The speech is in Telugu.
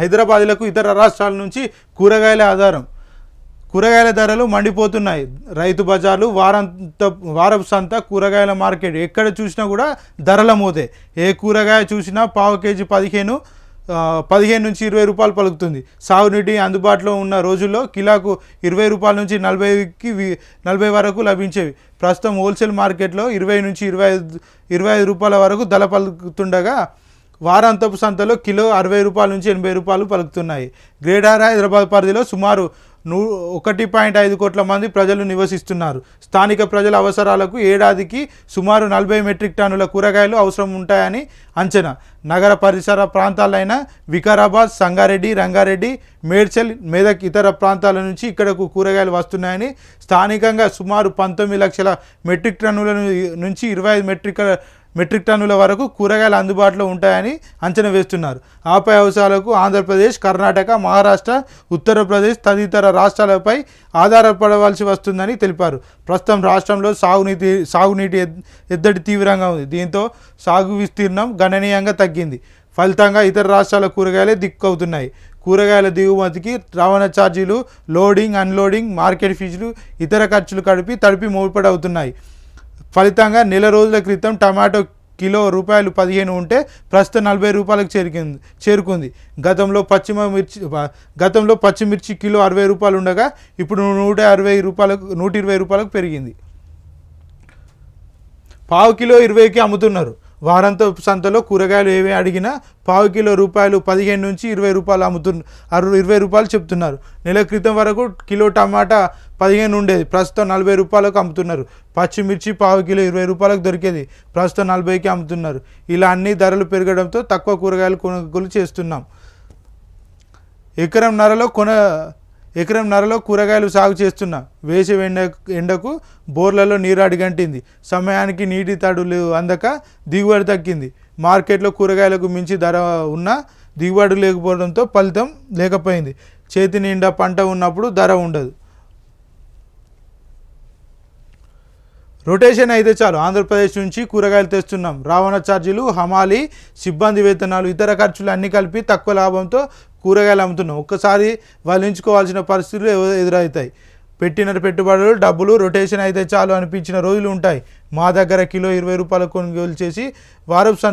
హైదరాబాద్లకు ఇతర రాష్ట్రాల నుంచి కూరగాయల ఆధారం. కూరగాయల ధరలు మండిపోతున్నాయి. రైతు బజార్లు వారంత వారపు సంత కూరగాయల మార్కెట్ ఎక్కడ చూసినా కూడా ధరల మోదే. ఏ కూరగాయ చూసినా పావు కేజీ పదిహేను పదిహేను నుంచి ఇరవై రూపాయలు పలుకుతుంది. సాగునీటి అందుబాటులో ఉన్న రోజుల్లో కిలోకు ఇరవై రూపాయల నుంచి నలభైకి నలభై వరకు లభించేవి. ప్రస్తుతం హోల్సేల్ మార్కెట్లో ఇరవై నుంచి ఇరవై ఐదు ఇరవై ఐదు రూపాయల వరకు ధర పలుకుతుండగా వారాంతపు సంతలో కిలో అరవై రూపాయల నుంచి ఎనభై రూపాయలు పలుకుతున్నాయి. గ్రేటర్ హైదరాబాద్ పరిధిలో సుమారు నూ ఒకటి పాయింట్ ఐదు కోట్ల మంది ప్రజలు నివసిస్తున్నారు. స్థానిక ప్రజల అవసరాలకు ఏడాదికి సుమారు నలభై మెట్రిక్ టన్నుల కూరగాయలు అవసరం ఉంటాయని అంచనా. నగర పరిసర ప్రాంతాలైన వికారాబాద్ సంగారెడ్డి రంగారెడ్డి మేడ్చల్ మెదక్ ఇతర ప్రాంతాల నుంచి ఇక్కడకు కూరగాయలు వస్తున్నాయని స్థానికంగా సుమారు పంతొమ్మిది లక్షల మెట్రిక్ టన్నుల నుంచి ఇరవై ఐదు మెట్రిక్ మెట్రిక్ టన్నుల వరకు కూరగాయలు అందుబాటులో ఉంటాయని అంచనా వేస్తున్నారు. ఆపై అవసరాలకు ఆంధ్రప్రదేశ్ కర్ణాటక మహారాష్ట్ర ఉత్తరప్రదేశ్ తదితర రాష్ట్రాలపై ఆధారపడవలసి వస్తుందని తెలిపారు. ప్రస్తుతం రాష్ట్రంలో సాగునీటి సాగునీటి ఎద్దడి తీవ్రంగా ఉంది. దీంతో సాగు విస్తీర్ణం గణనీయంగా తగ్గింది. ఫలితంగా ఇతర రాష్ట్రాల కూరగాయలే దిక్కవుతున్నాయి కూరగాయల దిగుమతికి రవాణా ఛార్జీలు లోడింగ్ అన్లోడింగ్ మార్కెట్ ఫీజులు ఇతర ఖర్చులు కలిపి తడిపి మోపడవుతున్నాయి. ఫలితంగా నెల రోజుల క్రితం టమాటో కిలో రూపాయలు పదిహేను ఉంటే ప్రస్తుతం నలభై రూపాయలకు చేరుకుంది చేరుకుంది. గతంలో పశ్చిమ మిర్చి గతంలో పచ్చిమిర్చి కిలో అరవై రూపాయలు ఉండగా ఇప్పుడు నూట అరవై రూపాయలకు నూట ఇరవై రూపాయలకు పెరిగింది. పావు కిలో ఇరవైకి అమ్ముతున్నారు. వారంతో సంతలో కూరగాయలు ఏవి అడిగినా పావు కిలో రూపాయలు పదిహేను నుంచి ఇరవై రూపాయలు అమ్ముతున్నారు అరవై ఇరవై రూపాయలు చెప్తున్నారు. నెల క్రితం వరకు కిలో టమాటా పదిహేను ఉండేది ప్రస్తుతం నలభై రూపాయలకు అమ్ముతున్నారు. పచ్చిమిర్చి పావు కిలో ఇరవై రూపాయలకు దొరికేది ప్రస్తుతం నలభైకి అమ్ముతున్నారు. ఇలా అన్ని ధరలు పెరగడంతో తక్కువ కూరగాయలు కొనుగోలు చేస్తున్నాం. ఎకరం నరలో కొన ఎకరం నరలో కూరగాయలు సాగు చేస్తున్నా. వేసవి ఎండ ఎండకు బోర్లలో నీరు అడిగంటింది. సమయానికి నీటి తడులు అందక దిగుబడి తగ్గింది. మార్కెట్లో కూరగాయలకు మించి ధర ఉన్నా దిగుబడి లేకపోవడంతో ఫలితం లేకపోయింది. చేతి నిండా పంట ఉన్నప్పుడు ధర ఉండదు. రొటేషన్ అయితే చాలు. ఆంధ్రప్రదేశ్ నుంచి కూరగాయలు తెస్తున్నాం. రవాణా ఛార్జీలు హమాలి సిబ్బంది వేతనాలు ఇతర ఖర్చులు అన్నీ కలిపి తక్కువ లాభంతో కూరగాయలు అమ్ముతున్నాం. ఒక్కసారి వల్లించుకోవాల్సిన పరిస్థితులు ఎదురవుతాయి. పెట్టిన పెట్టుబడులు డబ్బులు రొటేషన్ అయితే చాలు అనిపించిన రోజులు ఉంటాయి. మా దగ్గర కిలో ఇరవై రూపాయలు కొనుగోలు చేసి వారపు సంత